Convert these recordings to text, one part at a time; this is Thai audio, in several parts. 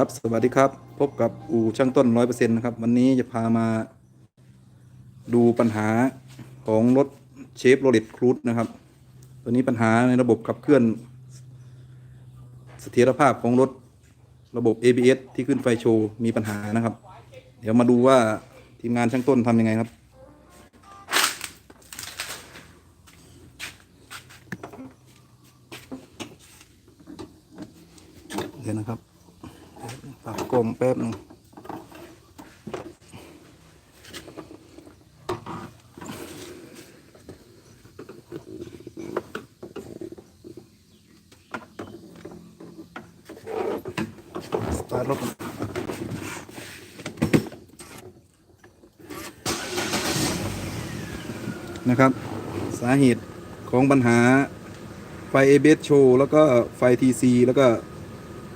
ครับสวัสดีครับ พบกับอู่ช่างต้นร้อยเปอร์เซ็นต์นะครับ วันนี้จะพามาดูปัญหาของรถเชฟโรเลตครูดนะครับ ตัวนี้ปัญหาในระบบขับเคลื่อน เสถียรภาพของรถระบบ ABS ที่ขึ้นไฟโชว์มีปัญหานะครับ เดี๋ยวมาดูว่าทีมงานช่างต้นทำยังไงครับ เดี๋ยวนะครับปรับกลมแป๊บหนึง สตาร์ทรถนะครับ สาเหตุของปัญหาไฟ ABS โชว์แล้วก็ไฟ TC แล้วก็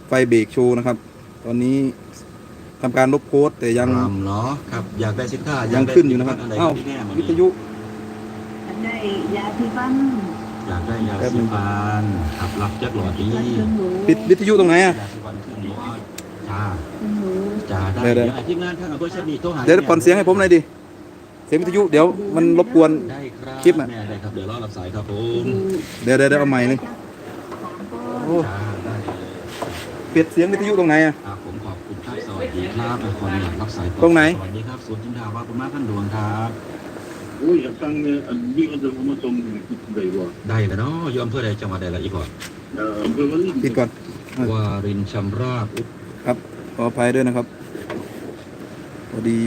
ไฟเบรกโชว์นะครับ ตอนนี้ทำการลบโค้ดแต่ยังรำเนาะครับอยากได้สินค้ายัยังได้ขึ้นอยู่นะครับสิอะไรอ้าวที่แน่มันวิทยุอันได้ยาที่บ้านอยากได้ยาแป๊บหนึ่สีงฟันครับรับจากหลอดนี้เครื่องหนูปิดวิทยุตรงไหนอะ จ้าเครื่องหนูจ้าได้เดี๋ยวเดี๋เดี๋ยยววไอ้ทีมงานข้างอำเภอชะนีโทรหาเดี๋ยวผ่อนเสียงให้ผมหน่อยดิ เสียงวิทยุเดี๋ยวมันรบกวนได้ครับคลิปอะแม่ได้ครับเดี๋ยวรอรับสายครับผมเดี๋ยวเดี๋ยวเดี๋ยวเอาใหม่หนึงโอ้จ้าได้เลยปิดเสียงวิทยุตรงไหนอะครับผมขอบคุณครับสวัสดีครับขออนุญาตรับสายตรงไหนสวัสดีครับศูนย์จินดาว่าคุณมาขั้นดวงครับโอ้ยอยากตั้งเนี่ยอันนี้มันจะเอามาส่งได้บ่ได้แล้วเนาะอยอำเภอใดจังหวัดใดละอีกก่อนเอ่ออำเภอวารินปิดก่อนวารินชำราบอุ๊บ ครับ ขออภัยด้วยนะครับ พอดี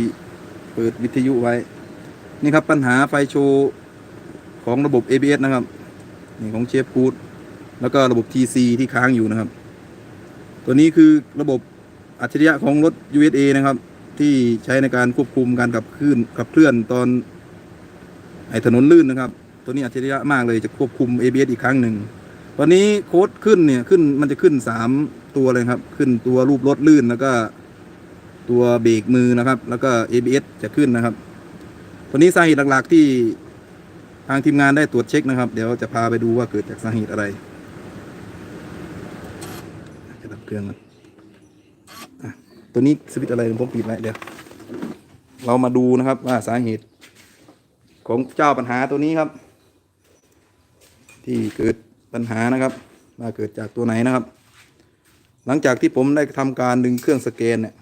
เปิดวิทยุไว้ นี่ครับปัญหาไฟโชว์ของระบบ ABS นะครับ นี่ของเชฟพูดแล้วก็ระบบ TC ที่ค้างอยู่นะครับ ตัวนี้คือระบบอัจฉริยะของรถ USA นะครับ ที่ใช้ในการควบคุมการขับเคลื่อนขับเคลื่อนตอนไอถนนลื่นนะครับ ตัวนี้อัจฉริยะมากเลยจะควบคุม ABS อีกครั้งหนึ่ง วันนี้โค้ดขึ้นเนี่ยขึ้นมันจะขึ้นสามตัวเลยครับ ขึ้นตัวรูปรถลื่นแล้วก็ ตัวเบรกมือนะครับ แล้วก็ ABS จะขึ้นนะครับตัวนี้สาเหตุหลักๆที่ทางทีมงานได้ตรวจเช็คนะครับ เดี๋ยวจะพาไปดูว่าเกิดจากสาเหตุอะไรจะดับเครื่องนะตัวนี้สวิตอะไรผมปิดไว้เดี๋ยวเรามาดูนะครับว่าสาเหตุของเจ้าปัญหาตัวนี้ครับ ที่เกิด ปัญหานะครับว่าเกิดจากตัวไหนนะครับ หลังจากที่ผมได้ทำการดึงเครื่องสแกนเนี่ย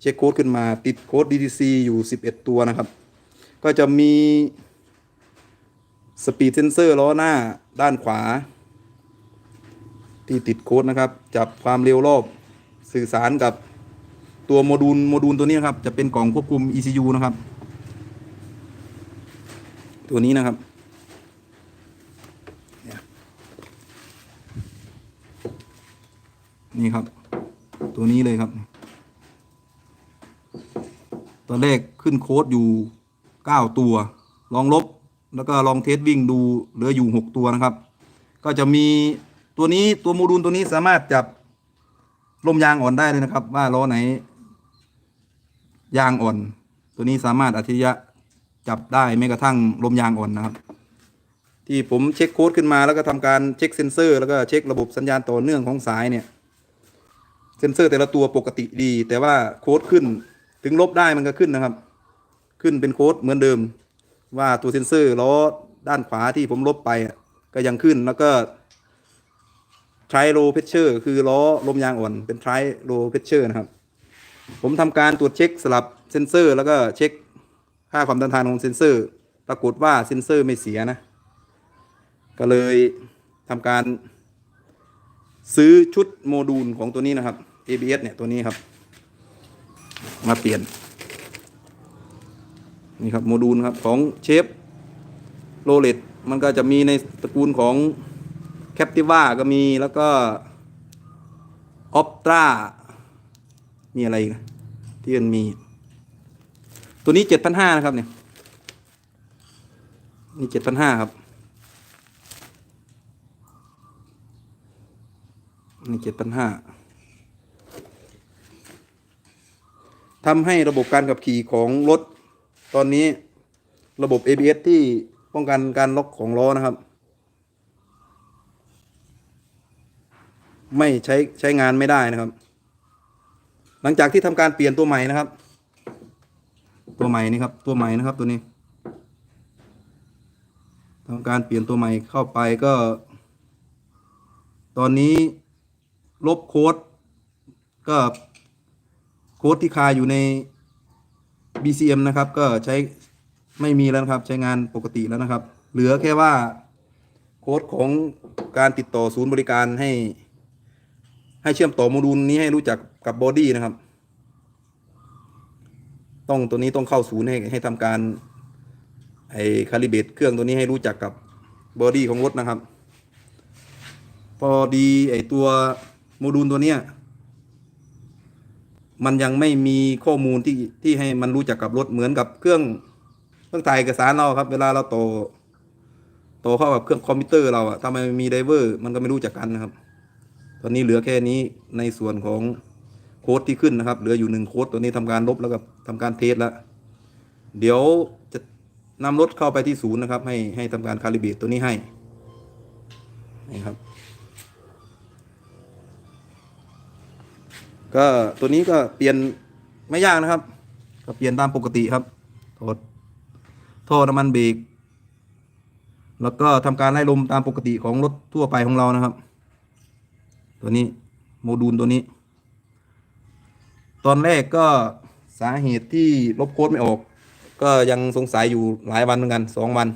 เช็คโค้ดขึ้นมาติดโค้ด DTC อยู่ 11 ตัวนะครับ ก็จะมีสปีดเซนเซอร์ล้อหน้าด้านขวา ที่ติดโค้ดนะครับ จับความเร็วรอบสื่อสารกับตัวโมดูลโมดูลตัวนี้นะครับ จะเป็นกล่องควบคุม ECU นะครับ ตัวนี้นะครับ นี่ครับ ตัวนี้เลยครับ ตอนแรกขึ้นโค้ดอยู่เก้าตัว ลองลบแล้วก็ลองเทสวิ่งดูเหลืออยู่หกตัวนะครับ ก็จะมีตัวนี้ตัวโมดูลตัวนี้สามารถจับลมยางอ่อนได้เลยนะครับ ว่าล้อไหน ยางอ่อน ตัวนี้สามารถอัจฉริยะจับได้แม้กระทั่งลมยางอ่อนนะครับ ที่ผมเช็คโค้ดขึ้นมาแล้วก็ทำการเช็คเซนเซอร์ แล้วก็เช็คระบบสัญญาณต่อเนื่องของสายเนี่ย เซนเซอร์แต่ละตัวปกติดี แต่ว่าโค้ดขึ้น ถึงลบได้มันก็ขึ้นนะครับ ขึ้นเป็นโค้ดเหมือนเดิม ว่าตัวเซนเซอร์ล้อด้านขวาที่ผมลบไปอะก็ยังขึ้นแล้วก็ tri low pressure คือล้อลมยางอ่อนเป็น tri low pressure นะครับ ผมทำการตรวจเช็คสลับเซนเซอร์ แล้วก็เช็คค่าความต้านทานของเซนเซอร์ ปรากฏว่าเซนเซอร์ไม่เสียนะ ก็เลยทำการ ซื้อชุดโมดูลของตัวนี้นะครับ ABS เนี่ยตัวนี้ครับ มาเปลี่ยน นี่ครับโมดูลครับของเชฟโรเลตมันก็จะมีในตระกูลของแคปติว่าก็มีแล้วก็ออปตรามีอะไรอีกนะที่มันมี ตัวนี้เจ็ดพันห้านะครับเนี่ย นี่เจ็ดพันห้าครับ นี่เจ็ดพันห้าทำให้ระบบการขับขี่ของรถ ตอนนี้ระบบ ABS ที่ป้องกันการล็อกของล้อนะครับ ไม่ใช้ใช้งานไม่ได้นะครับ หลังจากที่ทำการเปลี่ยนตัวใหม่นะครับ ตัวใหม่นี่ครับ ตัวใหม่นะครับตัวนี้ทำการเปลี่ยนตัวใหม่เข้าไปก็ ตอนนี้ ลบโค้ดก็โค้ดที่คาอยู่ใน BCM นะครับ ก็ใช้ไม่มีแล้วนะครับ ใช้งานปกติแล้วนะครับ เหลือแค่ว่าโค้ดของการติดต่อศูนย์บริการให้ ให้เชื่อมต่อโมดูลนี้ให้รู้จักกับบอดี้นะครับ ต้องตัวนี้ต้องเข้าศูนย์ให้ให้ทำการไอคาลิเบตเครื่องตัวนี้ให้รู้จักกับบอดี้ของรถนะครับ พอดีไอตัว โมดูลตัวเนี้ยมันยังไม่มีข้อมูลที่ที่ให้มันรู้จักกับรถเหมือนกับเครื่องเครื่องถ่ายเอกสารเราครับ เวลาเราโต่อต่อเข้ากับเครื่องคอมพิวเตอร์เราอะถ้ามันมีไดเวอร์ มันก็ไม่รู้จักกันนะครับ ตอนนี้เหลือแค่นี้ในส่วนของโค้ดที่ขึ้นนะครับ เหลืออยู่หนึ่งโค้ดตัวนี้ทำการลบแล้วก็ทำการเทสแล้วเดี๋ยวจะนำรถเข้าไปที่ศูนย์นะครับ ให้ให้ทำการคาลิเบตตัวนี้ให้นี่ครับ ก็ตัวนี้ก็เปลี่ยนไม่ยากนะครับ ก็เปลี่ยนตามปกติครับถอดท่อน้ำมันเบรกแล้วก็ทำการไล่ลมตามปกติของรถทั่วไปของเรานะครับ ตัวนี้โมดูลตัวนี้ ตอนแรกก็สาเหตุที่ลบโค้ดไม่ออก ก็ยังสงสัยอยู่หลายวันเหมือนกันสองวัน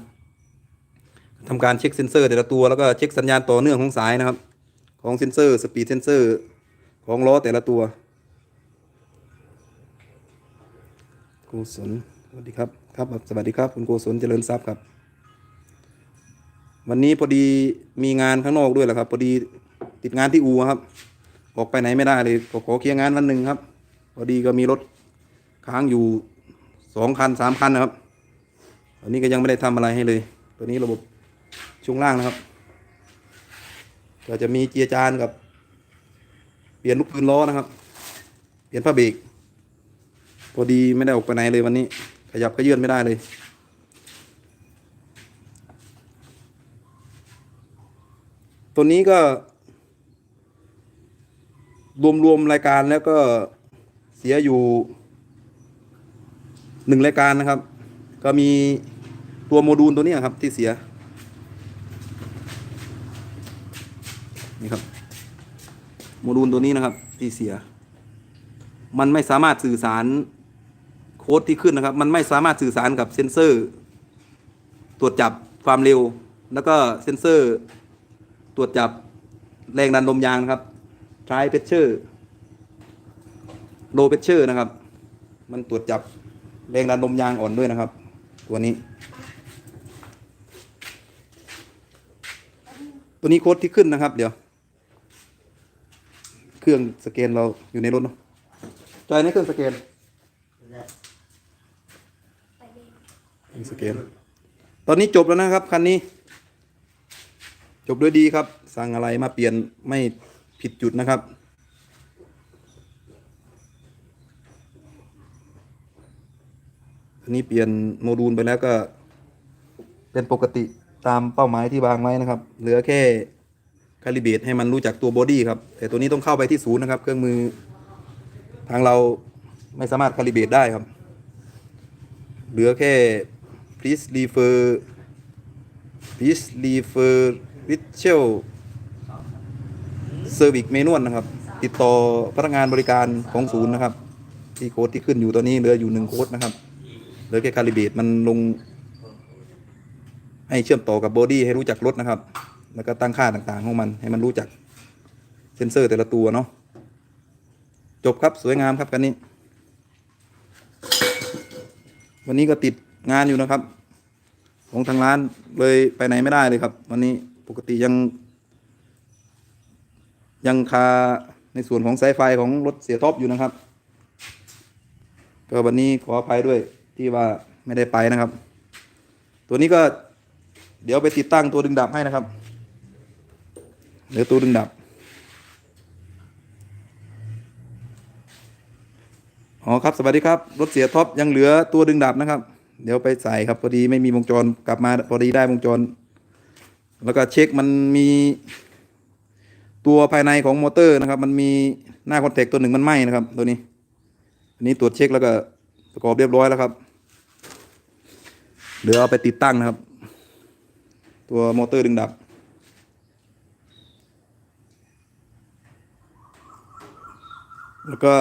ทำการเช็คเซนเซอร์แต่ละตัวแล้วก็เช็คสัญญาณต่อเนื่องของสายนะครับ ของเซนเซอร์สปีดเซนเซอร์ ของล้อแต่ละตัวโกศลสวัสดีครับครับสวัสดีครับคุณโกศลเจริญทรัพย์ครับ วันนี้พอดีมีงานข้างนอกด้วยแหละครับพอดีติดงานที่อูครับ ออกไปไหนไม่ได้เลยขอขอเคลียร์งานวันหนึ่งครับ พอดีก็มีรถค้างอยู่สองคันสามคันนะครับตอนนี้ก็ยังไม่ได้ทำอะไรให้เลย ตัวนี้ระบบช่วงล่างนะครับ ก็จะมีเจียจานกับ ลี่ยนลูกปืนล้อนะครับ เปลี่ยนผ้าเบรกพอดีไม่ได้ออกไปไหนเลยวันนี้ ขยับก็ยื่นไม่ได้เลย ตัวนี้ก็ รวมๆรายการแล้วก็เสียอยู่หนึ่งรายการนะครับ ก็มีตัวโมดูลตัวนี้ครับที่เสีย นี่ครับ โมดูลตัวนี้นะครับ ที่เสีย มันไม่สามารถสื่อสารโค้ดที่ขึ้นนะครับ มันไม่สามารถสื่อสารกับเซนเซอร์ ตรวจจับความเร็ว แล้วก็เซนเซอร์ ตรวจจับแรงดันลมยางนะครับ try pressure low pressure นะครับ มันตรวจจับแรงดันลมยางอ่อนด้วยนะครับ ตัวนี้ ตัวนี้โค้ดที่ขึ้นนะครับ เดี๋ยว รื่องสแกนเราอยู่ในรถเนาะจอยในเครื่องสแกนเครื่องสแกน ตอนนี้จบแล้วนะครับคันนี้ จบด้วยดีครับ สั่งอะไรมาเปลี่ยนไม่ผิดจุดนะครับอันนี้เปลี่ยนโมดูลไปแล้วก็เป็นปกติตามเป้าหมายที่วางไว้นะครับ เหลือแค่ คาลิเบตให้มันรู้จักตัวบอดี้ครับ แต่ตัวนี้ต้องเข้าไปที่ศูนย์นะครับ เครื่องมือ ทางเราไม่สามารถคาลิเบตได้ครับ เหลือแค่ please refer please refer Ritual Service Manual นะครับ ติดต่อพนักงานบริการของศูนย์นะครับ ที่โค้ดที่ขึ้นอยู่ตอนนี้เหลืออยู่หนึ่งโค้ดนะครับ เหลือแค่คาลิเบตมันลง ให้เชื่อมต่อกับบอดี้ให้รู้จักรถนะครับ แล้วก็ตั้งค่าต่างๆของมันให้มันรู้จักเซนเซอร์แต่ละตัวเนาะจบครับสวยงามครับกันนี้ วันนี้ก็ติดงานอยู่นะครับ ของทางร้านเลยไปไหนไม่ได้เลยครับ วันนี้ปกติยัง ยังคาในส่วนของสายไฟของรถเสียท็อปอยู่นะครับ ก็วันนี้ขออภัยด้วยที่ว่าไม่ได้ไปนะครับ ตัวนี้ก็เดี๋ยวไปติดตั้งตัวดึงดับให้นะครับ เดี๋ยวตัวดึงดับ อ๋อครับ สวัสดีครับ รถเสียท็อปยังเหลือตัวดึงดับนะครับ เดี๋ยวไปใส่ครับพอดีไม่มีวงจรกลับมาพอดีได้วงจร แล้วก็เช็คมันมีตัวภายในของมอเตอร์นะครับ มันมีหน้าคอนแทคตัวหนึ่งมันไหม้นะครับ ตัวนี้ อันนี้ตรวจเช็คแล้วก็ประกอบเรียบร้อยแล้วครับ เหลือเอาไปติดตั้งนะครับ ตัวมอเตอร์ดึงดับ แล้วก็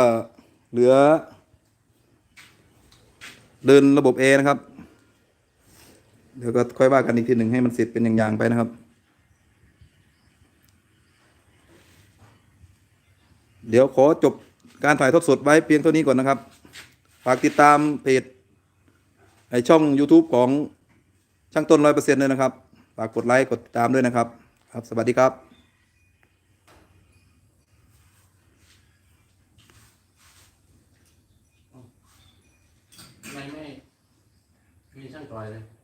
เหลือ เดินระบบแอร์นะครับ เดี๋ยวก็ค่อยว่ากันอีกทีหนึ่งให้มันเสร็จเป็นอย่างๆไปนะครับ เดี๋ยวขอจบการถ่ายทอดสดไว้เพียงเท่านี้ก่อนนะครับ ฝากติดตามเพจไอช่อง YouTube ของช่างต้นร้อยเปอร์เซ็นต์เลยนะครับ ฝากกดไลค์กดติดตามด้วยนะครับ ครับ สวัสดีครับ ไ